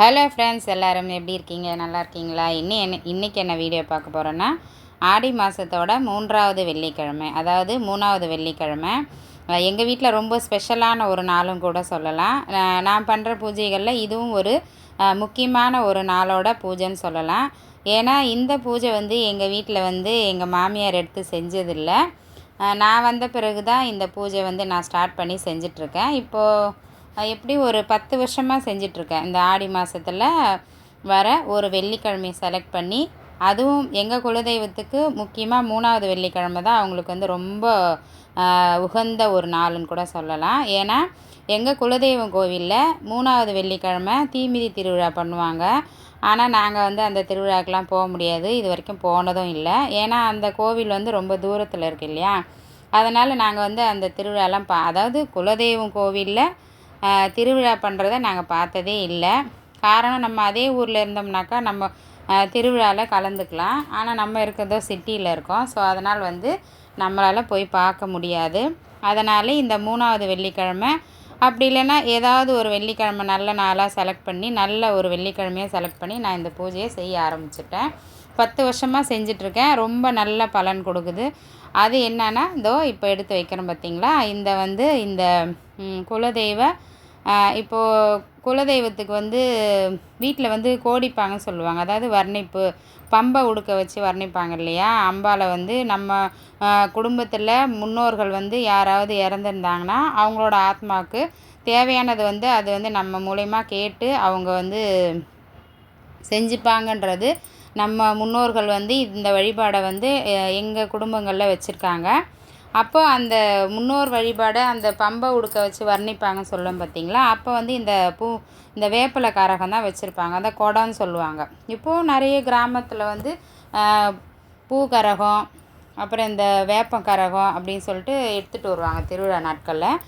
Hello friends எல்லோரும் எப்படி இருக்கீங்க? நல்லா இருக்கீங்களா? இன்னி என்ன இன்றைக்கி என்ன வீடியோ பார்க்க போகிறோன்னா ஆடி மாதத்தோட மூன்றாவது வெள்ளிக்கிழமை அதாவது மூணாவது வெள்ளிக்கிழமை. எங்கள் வீட்டில் ரொம்ப ஸ்பெஷலான ஒரு நாளும் கூட சொல்லலாம். நான் பண்ணுற பூஜைகளில் இதுவும் ஒரு முக்கியமான ஒரு நாளோட பூஜைன்னு சொல்லலாம். ஏன்னா இந்த பூஜை வந்து எங்கள் வீட்டில் வந்து எங்கள் மாமியார் எடுத்து செஞ்சதில்லை. நான் வந்த பிறகு தான் இந்த பூஜை வந்து நான் ஸ்டார்ட் பண்ணி செஞ்சிட்ருக்கேன் இப்போது எப்படி ஒரு பத்து வருஷமாக செஞ்சிட்ருக்கேன். இந்த ஆடி மாதத்தில் வர ஒரு வெள்ளிக்கிழமையை செலக்ட் பண்ணி அதுவும் எங்கள் குலதெய்வத்துக்கு முக்கியமாக மூணாவது வெள்ளிக்கிழமை தான் அவங்களுக்கு வந்து ரொம்ப உகந்த ஒரு நாளுன்னு கூட சொல்லலாம். ஏன்னா எங்கள் குலதெய்வம் கோவிலில் மூணாவது வெள்ளிக்கிழமை தீமிதி திருவிழா பண்ணுவாங்க. ஆனால் நாங்கள் வந்து அந்த திருவிழாக்கெலாம் போக முடியாது. இது வரைக்கும் போனதும் இல்லை. ஏன்னா அந்த கோவில் வந்து ரொம்ப தூரத்தில் இருக்கு இல்லையா? அதனால் நாங்கள் வந்து அந்த திருவிழாலாம் பா அதாவது குலதெய்வம் கோவிலில் திருவிழா பண்ணுறத நாங்கள் பார்த்ததே இல்லை. காரணம் நம்ம அதே ஊரில் இருந்தோம்னாக்கா நம்ம திருவிழாவில் கலந்துக்கலாம். ஆனால் நம்ம இருக்கிறதோ சிட்டியில் இருக்கோம். ஸோ அதனால் வந்து நம்மளால் போய் பார்க்க முடியாது. அதனால் இந்த மூணாவது வெள்ளிக்கிழமை அப்படி இல்லைன்னா ஏதாவது ஒரு வெள்ளிக்கிழமை நல்ல நாளாக செலக்ட் பண்ணி நல்ல ஒரு வெள்ளிக்கிழமையாக செலக்ட் பண்ணி நான் இந்த பூஜையை செய்ய ஆரம்பிச்சிட்டேன். பத்து வருஷமாக செஞ்சிட்ருக்கேன் ரொம்ப நல்ல பலன் கொடுக்குது. அது என்னன்னா இதோ இப்போ எடுத்து வைக்கிறேன் பார்த்தீங்களா இந்த வந்து இந்த குலதெய்வ. இப்போது குலதெய்வத்துக்கு வந்து வீட்டில் வந்து கோடிப்பாங்கன்னு சொல்லுவாங்க. அதாவது வர்ணிப்பு பம்பை உடுக்க வச்சு வர்ணிப்பாங்க இல்லையா? அம்பாவை வந்து நம்ம குடும்பத்தில் முன்னோர்கள் வந்து யாராவது இறந்துருந்தாங்கன்னா அவங்களோட ஆத்மாவுக்கு தேவையானது வந்து அது வந்து நம்ம மூலயமா கேட்டு அவங்க வந்து செஞ்சுப்பாங்கன்றது நம்ம முன்னோர்கள் வந்து இந்த வழிபாடை வந்து எங்கள் குடும்பங்களில் வச்சுருக்காங்க. அப்போ அந்த முன்னோர் வழிபாடை அந்த பம்பை உடுக்க வச்சு வர்ணிப்பாங்கன்னு சொல்லும் பார்த்தீங்களா? அப்போ வந்து இந்த பூ இந்த வேப்பிலை கரகம் தான் வச்சுருப்பாங்க. அந்த குடம்னு சொல்லுவாங்க. இப்போது நிறைய கிராமத்தில் வந்து பூ கரகம் அப்புறம் இந்த வேப்பம் கரகம் அப்படின்னு சொல்லிட்டு எடுத்துகிட்டு வருவாங்க திருவிழா நாட்களில்.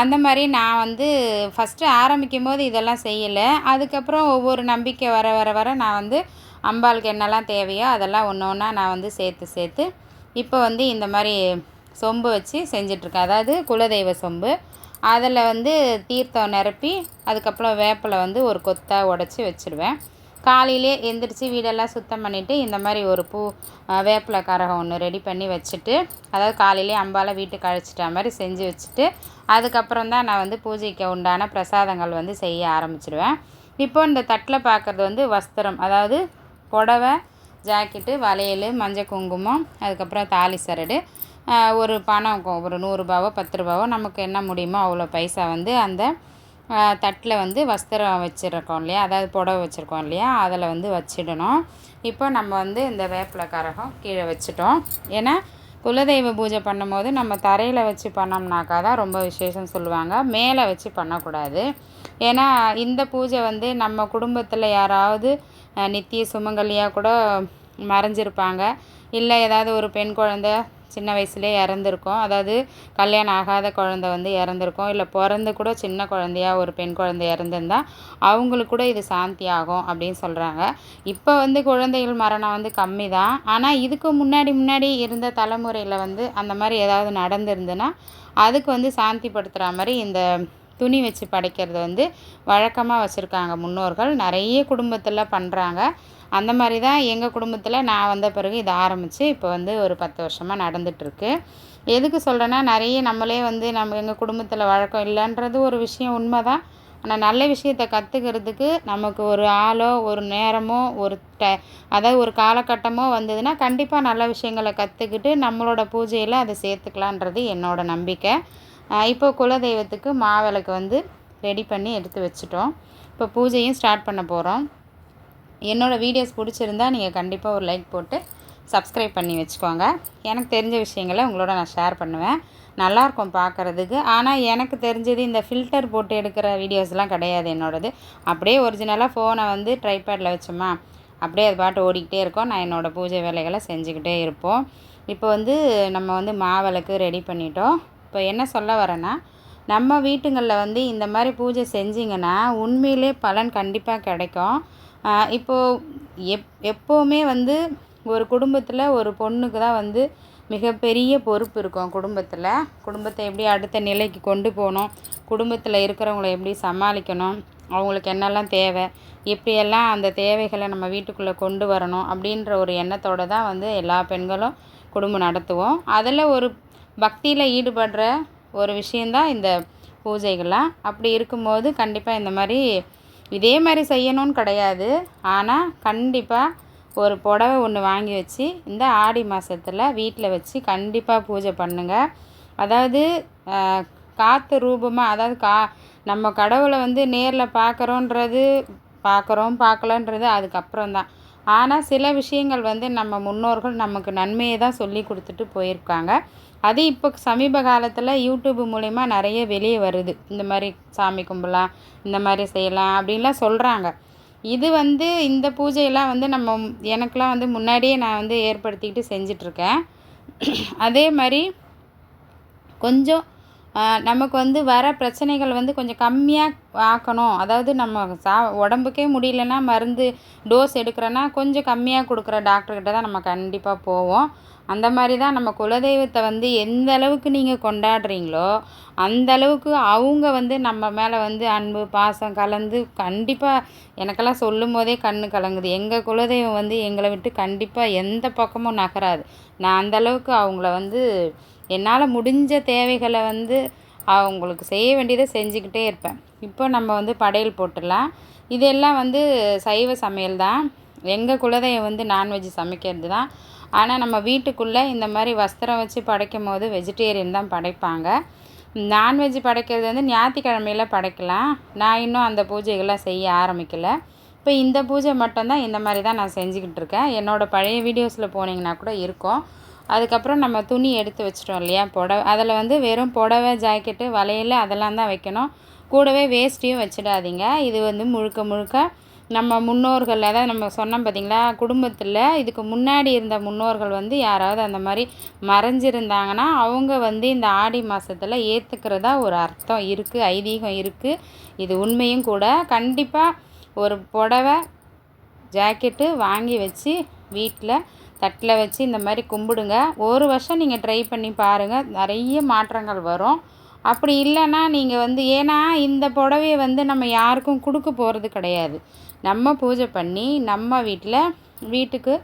அந்த மாதிரி நான் வந்து ஃபஸ்ட்டு ஆரம்பிக்கும் போது இதெல்லாம் செய்யலை. அதுக்கப்புறம் ஒவ்வொரு நம்பிக்கை வர வர வர நான் வந்து அம்பாளுக்கு என்னெல்லாம் தேவையோ அதெல்லாம் ஒன்று ஒன்றா நான் வந்து சேர்த்து சேர்த்து இப்போ வந்து இந்த மாதிரி சொம்பு வச்சு செஞ்சிட்ருக்கேன். அதாவது குலதெய்வ சொம்பு. அதில் வந்து தீர்த்தம் நிரப்பி அதுக்கப்புறம் வேப்பிலை வந்து ஒரு கொத்தாக உடச்சி வச்சுருவேன். காலையிலே எந்திரிச்சு வீடெல்லாம் சுத்தம் பண்ணிவிட்டு இந்த மாதிரி ஒரு பூ வேப்பிலை கரகம் ஒன்று ரெடி பண்ணி வச்சுட்டு அதாவது காலையிலே அம்பால் வீட்டுக்கு அழைச்சிட்ட மாதிரி செஞ்சு வச்சுட்டு அதுக்கப்புறம் தான் நான் வந்து பூஜைக்கு உண்டான பிரசாதங்கள் வந்து செய்ய ஆரம்பிச்சிடுவேன் இப்போ இந்த தட்டில் பார்க்குறது வந்து வஸ்திரம். அதாவது புடவை ஜாக்கெட்டு வளையல் மஞ்சள் குங்குமம் அதுக்கப்புறம் தாலி சரடு. ஒரு பணம் ஒரு நூறுரூபாவோ பத்து ரூபாவோ நமக்கு என்ன முடியுமோ அவ்வளோ பைசா வந்து அந்த தட்டில் வந்து வஸ்திரம் வச்சுருக்கோம் இல்லையா? அதாவது புடவை வச்சுருக்கோம் இல்லையா? அதில் வந்து வச்சிடணும். இப்போ நம்ம வந்து இந்த வேப்பிலை கரகம் கீழே வச்சுட்டோம். ஏன்னா குலதெய்வ பூஜை பண்ணும்போது நம்ம தரையில் வச்சு பண்ணோம்னாக்கா தான் ரொம்ப விசேஷம் சொல்லுவாங்க. மேலே வச்சு பண்ணக்கூடாது. ஏன்னா இந்த பூஜை வந்து நம்ம குடும்பத்தில் யாராவது நித்திய சுமங்கலியாக கூட மறைஞ்சிருப்பாங்க. இல்லை ஏதாவது ஒரு பெண் குழந்தை சின்ன வயசுலேயே இறந்துருக்கோம். அதாவது கல்யாணம் ஆகாத குழந்த வந்து இறந்துருக்கும். இல்லை பிறந்து கூட சின்ன குழந்தையா ஒரு பெண் குழந்தை இறந்துருந்தா அவங்களுக்கு கூட இது சாந்தி ஆகும் அப்படின்னு சொல்கிறாங்க இப்போ வந்து குழந்தைகள் மரணம் வந்து கம்மி தான் ஆனால் இதுக்கு முன்னாடி முன்னாடி இருந்த தலைமுறையில் வந்து அந்த மாதிரி ஏதாவது நடந்திருந்துன்னா அதுக்கு வந்து சாந்திப்படுத்துகிற மாதிரி இந்த துணி வச்சு படைக்கிறது வந்து வழக்கமாக வச்சுருக்காங்க முன்னோர்கள். நிறைய குடும்பத்தில் பண்ணுறாங்க அந்த மாதிரி தான் எங்கள் குடும்பத்தில் நான் வந்த பிறகு இதை ஆரம்பித்து இப்போ வந்து ஒரு பத்து வருஷமாக நடந்துகிட்ருக்கு எதுக்கு சொல்கிறேன்னா நிறைய நம்மளே வந்து நம்ம எங்கள் குடும்பத்தில் வழக்கம் இல்லைன்றது ஒரு விஷயம் உண்மை தான் ஆனால் நல்ல விஷயத்தை கற்றுக்கிறதுக்கு நமக்கு ஒரு ஆளோ ஒரு நேரமோ ஒரு ட அதாவது ஒரு காலகட்டமோ வந்ததுன்னா கண்டிப்பாக நல்ல விஷயங்களை கற்றுக்கிட்டு நம்மளோட பூஜையில் அதை சேர்த்துக்கலான்றது என்னோட நம்பிக்கை. இப்போ குலதெய்வத்துக்கு மாவிளக்கு வந்து ரெடி பண்ணி எடுத்து வச்சுட்டோம். இப்போ பூஜையும் ஸ்டார்ட் பண்ண போகிறோம் என்னோடய வீடியோஸ் பிடிச்சிருந்தா நீங்கள் கண்டிப்பாக ஒரு லைக் போட்டு சப்ஸ்கிரைப் பண்ணி வச்சுக்கோங்க. எனக்கு தெரிஞ்ச விஷயங்களை உங்களோட நான் ஷேர் பண்ணுவேன். நல்லாயிருக்கும் பார்க்குறதுக்கு. ஆனால் எனக்கு தெரிஞ்சது இந்த ஃபில்டர் போட்டு எடுக்கிற வீடியோஸ்லாம் கிடையாது என்னோடது. அப்படியே ஒரிஜினலாக ஃபோனை வந்து ட்ரைபேடில் வச்சோமா அப்படியே அது பாட்டு ஓடிக்கிட்டே இருக்கோம். நான் என்னோடய பூஜை வேலைகளை செஞ்சுக்கிட்டே இருப்போம். இப்போ வந்து நம்ம வந்து மாவிளக்கு ரெடி பண்ணிட்டோம். இப்போ என்ன சொல்ல வரேன்னா நம்ம வீட்டுங்களில் வந்து இந்த மாதிரி பூஜை செஞ்சிங்கன்னா உண்மையிலே பலன் கண்டிப்பாக கிடைக்கும். இப்போது எப் எப்போவுமே வந்து ஒரு குடும்பத்தில் ஒரு பொண்ணுக்கு தான் வந்து மிகப்பெரிய பொறுப்பு இருக்கும் குடும்பத்தில். குடும்பத்தை எப்படி அடுத்த நிலைக்கு கொண்டு போகணும்? குடும்பத்தில் இருக்கிறவங்கள எப்படி சமாளிக்கணும்? அவங்களுக்கு என்னெல்லாம் தேவை? எப்படியெல்லாம் அந்த தேவைகளை நம்ம வீட்டுக்குள்ளே கொண்டு வரணும்? அப்படின்ற ஒரு எண்ணத்தோடு தான் வந்து எல்லா பெண்களும் குடும்பம் நடத்துவோம். அதில் ஒரு பக்தியில் ஈடுபடுற ஒரு விஷயந்தான் இந்த பூஜைகள்லாம். அப்படி இருக்கும்போது கண்டிப்பாக இந்த மாதிரி இதே மாதிரி செய்யணும்னு கிடையாது. ஆனால் கண்டிப்பாக ஒரு புடவை ஒன்று வாங்கி வச்சு இந்த ஆடி மாதத்தில் வீட்டில் வச்சு கண்டிப்பாக பூஜை பண்ணுங்கள் அதாவது காற்று ரூபமாக அதாவது கா நம்ம கடவுளை வந்து நேரில் பார்க்குறோன்றது பார்க்குறோம் பார்க்கலன்றது அதுக்கப்புறம் தான். ஆனால் சில விஷயங்கள் வந்து நம்ம முன்னோர்கள் நமக்கு நன்மையை தான் சொல்லி கொடுத்துட்டு போயிருக்காங்க. அது இப்போ சமீப காலத்தில் யூடியூப் மூலிமா நிறைய வெளியே வருது. இந்த மாதிரி சாமி கும்பலாம் இந்த மாதிரி செய்யலாம் அப்படின்லாம் சொல்கிறாங்க இது வந்து இந்த பூஜையெல்லாம் வந்து நம்ம எனக்கெலாம் வந்து முன்னாடியே நான் வந்து ஏற்படுத்திக்கிட்டு செஞ்சிட்ருக்கேன் அதே மாதிரி கொஞ்சம் நமக்கு வந்து வர பிரச்சனைகள் வந்து கொஞ்சம் கம்மியாக ஆக்கணும். அதாவது நம்ம சா உடம்புக்கே முடியலன்னா மருந்து டோஸ் எடுக்கிறோன்னா கொஞ்சம் கம்மியாக கொடுக்குற டாக்டர்கிட்ட தான் நம்ம கண்டிப்பாக போவோம். அந்த மாதிரி தான் நம்ம குலதெய்வத்தை வந்து எந்த அளவுக்கு நீங்கள் கொண்டாடுறீங்களோ அந்த அளவுக்கு அவங்க வந்து நம்ம மேலே வந்து அன்பு பாசம் கலந்து கண்டிப்பாக எனக்கெல்லாம் சொல்லும் போதே கண்ணு கலங்குது. எங்கள் குலதெய்வம் வந்து எங்களை விட்டு கண்டிப்பாக எந்த பக்கமும் நகராது. நான் அந்த அளவுக்கு அவங்கள வந்து என்னால் முடிஞ்ச தேவைகளை வந்து அவங்களுக்கு செய்ய வேண்டியதை செஞ்சுக்கிட்டே இருப்பேன். இப்போ நம்ம வந்து படையல் போட்டுடலாம். இதெல்லாம் வந்து சைவ சமையல் தான். எங்கள் குலதெய்வம் வந்து நான்வெஜ் சமைக்கிறது தான். ஆனால் நம்ம வீட்டுக்குள்ளே இந்த மாதிரி வஸ்திரம் வச்சு படைக்கும் போது வெஜிடேரியன் தான் படைப்பாங்க. நான்வெஜ் படைக்கிறது வந்து ஞாயிற்றுக்கிழமையில் படைக்கலாம். நான் இன்னும் அந்த பூஜைகள்லாம் செய்ய ஆரம்பிக்கலை. இப்போ இந்த பூஜை மட்டும்தான் இந்த மாதிரி தான் நான் செஞ்சுக்கிட்டு இருக்கேன். என்னோடய பழைய வீடியோஸில் போனீங்கன்னா கூட இருக்கும். அதுக்கப்புறம் நம்ம துணி எடுத்து வச்சிட்டோம் இல்லையா? புடவ அதில் வந்து வெறும் புடவை ஜாக்கெட்டு வளையல் அதெல்லாம் தான் வைக்கணும். கூடவே வேஷ்டியும் வச்சிடாதீங்க. இது வந்து முழுக்க முழுக்க நம்ம முன்னோர்கள் அதாவது நம்ம சொன்னோம் பார்த்திங்களா குடும்பத்தில் இதுக்கு முன்னாடி இருந்த முன்னோர்கள் வந்து யாராவது அந்த மாதிரி மறைஞ்சிருந்தாங்கன்னா அவங்க வந்து இந்த ஆடி மாதத்தில் ஏற்றுக்கிறதா ஒரு அர்த்தம் இருக்குது ஐதீகம் இருக்குது இது உண்மையும் கூட. கண்டிப்பாக ஒரு புடவை ஜாக்கெட்டு வாங்கி வச்சு வீட்டில் தட்டில் வச்சு இந்த மாதிரி கும்பிடுங்க. ஒரு வருஷம் நீங்கள் ட்ரை பண்ணி பாருங்கள் நிறைய மாற்றங்கள் வரும். அப்படி இல்லைன்னா நீங்கள் வந்து ஏன்னா இந்த புடவைய வந்து நம்ம யாருக்கும் கொடுக்க போகிறது கிடையாது. நம்ம பூஜை பண்ணி நம்ம வீட்டில் வீட்டுக்கு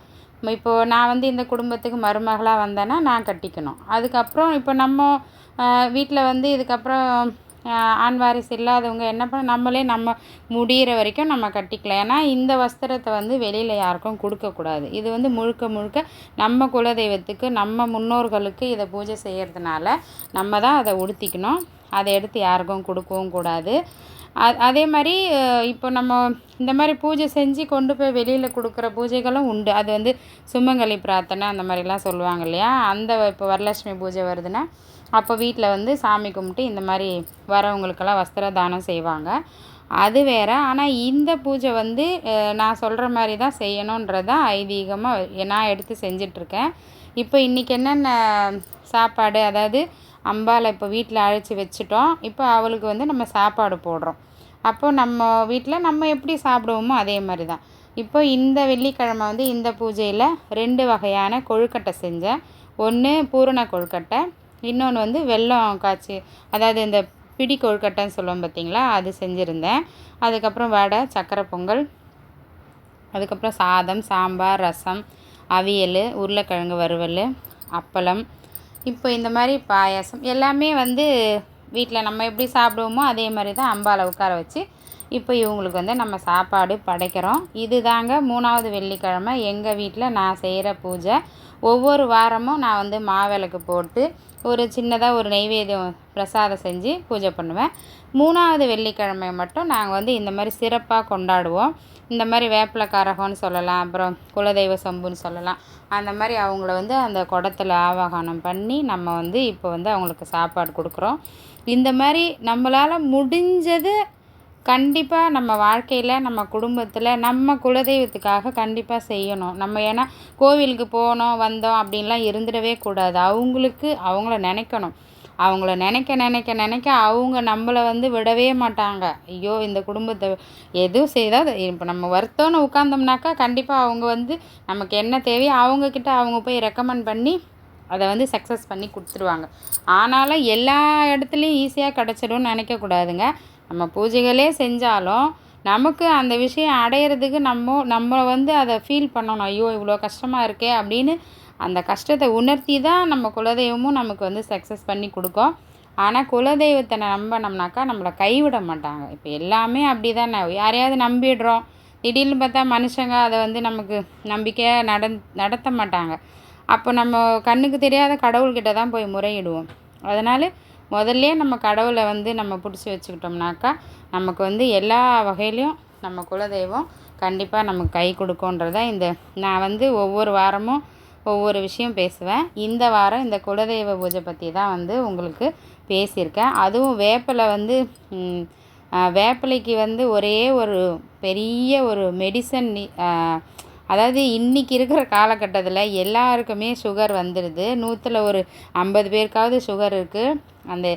இப்போது நான் வந்து இந்த குடும்பத்துக்கு மருமகளாக வந்தேன்னா நான் கட்டிக்கணும். அதுக்கப்புறம் இப்போ நம்ம வீட்டில் வந்து இதுக்கப்புறம் ஆண் வாரிசு இல்லாதவங்க என்ன பண்ண நம்மளே நம்ம முடிகிற வரைக்கும் நம்ம கட்டிக்கலாம். ஏன்னா இந்த வஸ்திரத்தை வந்து வெளியில் யாருக்கும் கொடுக்கக்கூடாது இது வந்து முழுக்க முழுக்க நம்ம குலதெய்வத்துக்கு நம்ம முன்னோர்களுக்கு இதை பூஜை செய்கிறதுனால நம்ம தான் அதை உடுத்திக்கணும். அதை எடுத்து யாருக்கும் கொடுக்கவும் கூடாது. அதே மாதிரி இப்போ நம்ம இந்த மாதிரி பூஜை செஞ்சு கொண்டு போய் வெளியில் கொடுக்குற பூஜைகளும் உண்டு. அது வந்து சுமங்கலி பிரார்த்தனை அந்த மாதிரிலாம் சொல்லுவாங்க இல்லையா? அந்த இப்போ வரலட்சுமி பூஜை வருதுன்னா அப்போ வீட்டில் வந்து சாமி கும்பிட்டு இந்த மாதிரி வரவங்களுக்கெல்லாம் வஸ்திர தானம் செய்வாங்க. அது வேறு. ஆனால் இந்த பூஜை வந்து நான் சொல்கிற மாதிரி தான் செய்யணுன்றதான் ஐதீகமாக நான் எடுத்து செஞ்சிட்ருக்கேன். இப்போ இன்றைக்கி என்னென்ன சாப்பாடு அதாவது அம்பாவை இப்போ வீட்டில் அழைச்சி வச்சுட்டோம். இப்போ அவளுக்கு வந்து நம்ம சாப்பாடு போடுறோம். அப்போ நம்ம வீட்டில் நம்ம எப்படி சாப்பிடுவோமோ அதே மாதிரி தான். இப்போ இந்த வெள்ளிக்கிழமை வந்து இந்த பூஜையில் ரெண்டு வகையான கொழுக்கட்டை செஞ்சேன். ஒன்று பூரண கொழுக்கட்டை இன்னொன்று வந்து வெல்லம் காய்ச்சி அதாவது இந்த பிடி கொழுக்கட்டைன்னு சொல்லுவோம் பார்த்தீங்களா அது செஞ்சுருந்தேன். அதுக்கப்புறம் வடை சக்கரை பொங்கல் அதுக்கப்புறம் சாதம் சாம்பார் ரசம் அவியல் உருளைக்கிழங்கு வறுவல் அப்பளம். இப்போ இந்த மாதிரி பாயாசம் எல்லாமே வந்து வீட்டில் நம்ம எப்படி சாப்பிடுவோமோ அதே மாதிரி தான் அம்பாவை உட்கார வச்சு இப்போ இவங்களுக்கு வந்து நம்ம சாப்பாடு படைக்கிறோம். இது தாங்க மூணாவது வெள்ளிக்கிழமை. எங்கள் வீட்டில் நான் செய்கிற பூஜை. ஒவ்வொரு வாரமும் நான் வந்து மாவிளக்கு போட்டு ஒரு சின்னதாக ஒரு நெய்வேதியம் பிரசாதம் செஞ்சு பூஜை பண்ணுவேன். மூணாவது வெள்ளிக்கிழமை மட்டும் நாங்கள் வந்து இந்த மாதிரி சிறப்பாக கொண்டாடுவோம். இந்த மாதிரி வேப்பிலை கரகம்னு சொல்லலாம் அப்புறம் குலதெய்வ சம்புன்னு சொல்லலாம். அந்த மாதிரி அவங்கள வந்து அந்த குடத்தில் ஆவாகனம் பண்ணி நம்ம வந்து இப்போ வந்து அவங்களுக்கு சாப்பாடு கொடுக்குறோம். இந்த மாதிரி நம்மளால் முடிஞ்சது கண்டிப்பாக நம்ம வாழ்க்கையில் நம்ம குடும்பத்தில் நம்ம குலதெய்வத்துக்காக கண்டிப்பாக செய்யணும். நம்ம ஏன்னா கோவிலுக்கு போனோம் வந்தோம் அப்படின்லாம் இருந்துடவே கூடாது. அவங்களுக்கு அவங்கள நினைக்கணும். அவங்கள நினைக்க நினைக்க நினைக்க அவங்க நம்மளை வந்து விடவே மாட்டாங்க. ஐயோ இந்த குடும்பத்தை எதுவும் செய்தால் இப்போ நம்ம வருத்தம்னு உட்காந்தோம்னாக்கா கண்டிப்பாக அவங்க வந்து நமக்கு என்ன தேவையோ அவங்கக்கிட்ட அவங்க போய் ரெக்கமெண்ட் பண்ணி அதை வந்து சக்ஸஸ் பண்ணி கொடுத்துருவாங்க. ஆனாலும் எல்லா இடத்துலையும் ஈஸியாக கிடச்சிடும்னு நினைக்கக்கூடாதுங்க நம்ம பூஜைகளே செஞ்சாலும் நமக்கு அந்த விஷயம் அடையிறதுக்கு நம்ம நம்ம வந்து அதை ஃபீல் பண்ணணும். ஐயோ இவ்வளோ கஷ்டமாக இருக்கே அப்படின்னு அந்த கஷ்டத்தை உணர்த்தி தான் நம்ம குலதெய்வமும் நமக்கு வந்து சக்ஸஸ் பண்ணி கொடுக்கும். ஆனால் குலதெய்வத்தை நம்பினோம்னாக்கா நம்மளை கைவிட மாட்டாங்க. இப்போ எல்லாமே அப்படி தானே யாரையாவது நம்பிடுறோம். திடீர்னு பார்த்தா மனுஷங்க அதை வந்து நமக்கு நம்பிக்கையாக நட நடத்த மாட்டாங்க. அப்போ நம்ம கண்ணுக்கு தெரியாத கடவுள்கிட்ட தான் போய் முறையிடுவோம். அதனால் முதல்லையே நம்ம கடவுளை வந்து நம்ம பிடிச்சி வச்சுக்கிட்டோம்னாக்கா நமக்கு வந்து எல்லா வகையிலையும் நம்ம குலதெய்வம் கண்டிப்பாக நமக்கு கை கொடுக்குன்றத இந்த நான் வந்து ஒவ்வொரு வாரமும் ஒவ்வொரு விஷயம் பேசுவேன். இந்த வாரம் இந்த குலதெய்வ பூஜை பற்றி தான் வந்து உங்களுக்கு பேசியிருக்கேன். அதுவும் வேப்பிலை வந்து வேப்பிலைக்கு வந்து ஒரே ஒரு பெரிய ஒரு மெடிசன் அதாவது இன்றைக்கி இருக்கிற காலகட்டத்தில் எல்லாருக்குமே சுகர் வந்துடுது நூற்றில் ஒரு ஐம்பது பேருக்காவது சுகர் இருக்குது அந்த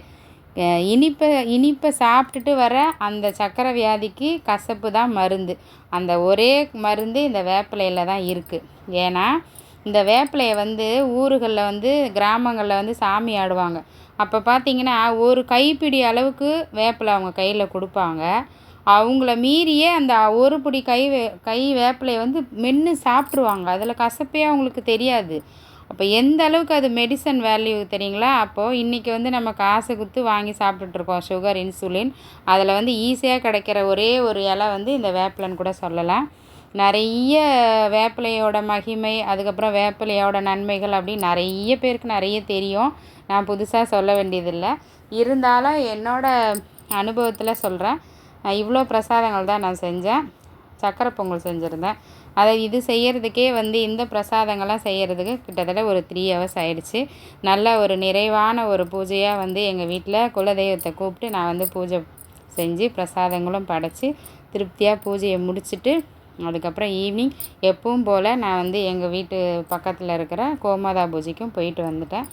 இனிப்பை இனிப்பை சாப்பிட்டுட்டு வர அந்த சர்க்கரை வியாதிக்கு கசப்பு தான் மருந்து. அந்த ஒரே மருந்து இந்த வேப்பிலையில் தான் இருக்குது ஏன்னா இந்த வேப்பிலையை வந்து ஊருகளில் வந்து கிராமங்களில் வந்து சாமி ஆடுவாங்க. அப்போ பார்த்தீங்கன்னா ஒரு கைப்பிடி அளவுக்கு வேப்பிலை அவங்க கையில் கொடுப்பாங்க. அவங்கள மீறியே அந்த ஒரு பிடி கை வே கை வேப்பிலையை வந்து மென்று சாப்பிட்ருவாங்க அதில் கசப்பே அவங்களுக்கு தெரியாது. அப்போ எந்த அளவுக்கு அது மெடிசன் வேல்யூ தெரியுங்களா? அப்போது இன்றைக்கி வந்து நம்ம காசு கொடுத்து வாங்கி சாப்பிட்டுட்ருக்கோம் சுகர் இன்சுலின் அதில் வந்து ஈஸியாக கிடைக்கிற ஒரே ஒரு இலை வந்து இந்த வேப்பிலன்னு கூட சொல்லலாம். நிறைய வேப்பிலையோட மகிமை அதுக்கப்புறம் வேப்பிலையோட நன்மைகள் அப்படின்னு நிறைய பேருக்கு நிறைய தெரியும். நான் புதுசாக சொல்ல வேண்டியதில்லை. இருந்தாலும் என்னோடய அனுபவத்தில் சொல்கிறேன் இவ்வளோ பிரசாதங்கள் தான் நான் செஞ்சேன். சக்கரை பொங்கல் செஞ்சுருந்தேன். அதை இது செய்கிறதுக்கே வந்து இந்த பிரசாதங்கள்லாம் செய்கிறதுக்கு கிட்டத்தட்ட ஒரு த்ரீ ஹவர்ஸ் ஆயிடுச்சு. நல்ல ஒரு நிறைவான ஒரு பூஜையாக வந்து எங்கள் வீட்டில் குலதெய்வத்தை கூப்பிட்டு நான் வந்து பூஜை செஞ்சு பிரசாதங்களும் படைச்சி திருப்தியாக பூஜையை முடிச்சுட்டு அதுக்கப்புறம் ஈவினிங் எப்பவும் போல் நான் வந்து எங்கள் வீட்டு பக்கத்தில் இருக்கிற கோமாதா பூஜைக்கும் போயிட்டு வந்துட்டேன்.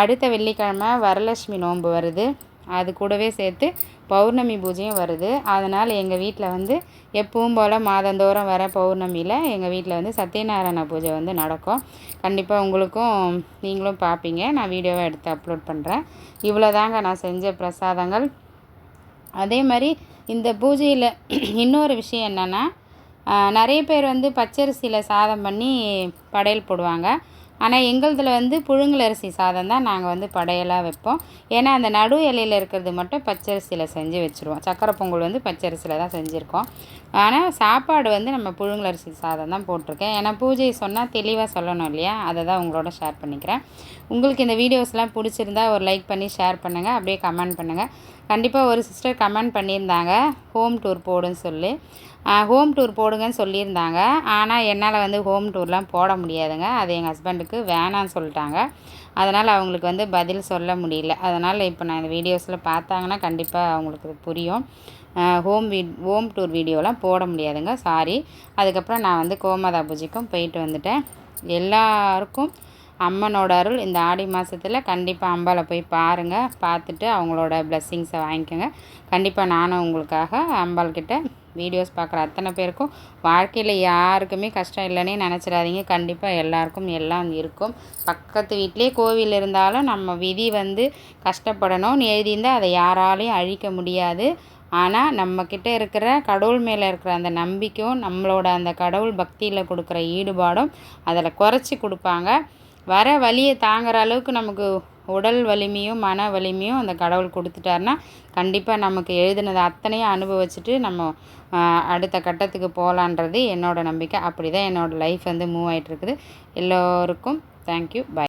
அடுத்த வெள்ளிக்கிழமை வரலட்சுமி நோன்பு வருது. அது கூடவே சேர்த்து பௌர்ணமி பூஜையும் வருது. அதனால் எங்கள் வீட்டில் வந்து எப்பவும் போல் மாதந்தோறும் வர பௌர்ணமியில் எங்கள் வீட்டில் வந்து சத்யநாராயண பூஜை வந்து நடக்கும். கண்டிப்பாக உங்களுக்கும் நீங்களும் பார்ப்பீங்க நான் வீடியோவை எடுத்து அப்லோட் பண்ணுறேன் இவ்வளோ தாங்க நான் செஞ்ச பிரசாதங்கள். அதே மாதிரி இந்த பூஜையில் இன்னொரு விஷயம் என்னென்னா நிறைய பேர் வந்து பச்சரிசியில் சாதம் பண்ணி படையல் போடுவாங்க. ஆனால் எங்களுதில் வந்து புழுங்கலரிசி சாதம் தான் நாங்கள் வந்து படையலாக வைப்போம். ஏன்னா அந்த நடு இலையில் இருக்கிறது மட்டும் பச்சரிசியில் செஞ்சு வச்சுருவோம். சக்கரை பொங்கல் வந்து பச்சரிசியில் தான் செஞ்சுருக்கோம். ஆனால் சாப்பாடு வந்து நம்ம புழுங்கலரிசி சாதம் தான் போட்டிருக்கேன். ஏன்னா பூஜை சொன்னால் தெளிவாக சொல்லணும் இல்லையா? அதை தான் உங்களோட ஷேர் பண்ணிக்கிறேன். உங்களுக்கு இந்த வீடியோஸ்லாம் பிடிச்சிருந்தா ஒரு லைக் பண்ணி ஷேர் பண்ணுங்கள் அப்படியே கமெண்ட் பண்ணுங்கள் கண்டிப்பாக ஒரு சிஸ்டர் கமெண்ட் பண்ணியிருந்தாங்க. ஹோம் டூர் போடுன்னு சொல்லி. ஹோம் டூர் போடுங்கன்னு சொல்லியிருந்தாங்க. ஆனால் என்னால் வந்து ஹோம் டூர்லாம் போட முடியாதுங்க. அது எங்கள் ஹஸ்பண்டுக்கு வேணான்னு சொல்லிட்டாங்க. அதனால் அவங்களுக்கு வந்து பதில் சொல்ல முடியல. அதனால் இப்போ நான் இந்த வீடியோஸில் பார்த்தாங்கன்னா கண்டிப்பாக அவங்களுக்கு புரியும். ஹோம் வீ ஹோம் டூர் வீடியோலாம் போட முடியாதுங்க. சாரி அதுக்கப்புறம் நான் வந்து கோமாதா பூஜைக்கும் போயிட்டு வந்துட்டேன். எல்லாருக்கும் அம்மனோட அருள் இந்த ஆடி மாதத்தில் கண்டிப்பாக அம்பாவை போய் பாருங்கள் பார்த்துட்டு அவங்களோட ப்ளெஸ்ஸிங்ஸை வாங்கிக்கோங்க. கண்டிப்பாக நானும் உங்களுக்காக அம்பாள்கிட்ட வீடியோஸ் பார்க்குற அத்தனை பேருக்கும் வாழ்க்கையில் யாருக்குமே கஷ்டம் இல்லைன்னே நினச்சிடாதீங்க. கண்டிப்பாக எல்லாருக்கும் எல்லாம் இருக்கும். பக்கத்து வீட்டிலே கோவில் இருந்தாலும் நம்ம விதி வந்து கஷ்டப்படணும்னு எழுதியிருந்தால் அதை யாராலையும் அழிக்க முடியாது. ஆனால் நம்மக்கிட்ட இருக்கிற கடவுள் மேலே இருக்கிற அந்த நம்பிக்கையும் நம்மளோட அந்த கடவுள் பக்தியில் கொடுக்குற ஈடுபாடும் அதில் குறைச்சி கொடுப்பாங்க. வர வழியை தாங்குற அளவுக்கு நமக்கு உடல் வலிமையும் மன வலிமையும் அந்த கடவுள் கொடுத்துட்டாருன்னா கண்டிப்பாக நமக்கு எழுதினது அத்தனையும் அனுபவிச்சுட்டு நம்ம அடுத்த கட்டத்துக்கு போகலான்றது என்னோடய நம்பிக்கை. அப்படி தான் என்னோடய லைஃப் வந்து மூவ் ஆகிட்டுருக்குது எல்லோருக்கும் தேங்க்யூ பாய்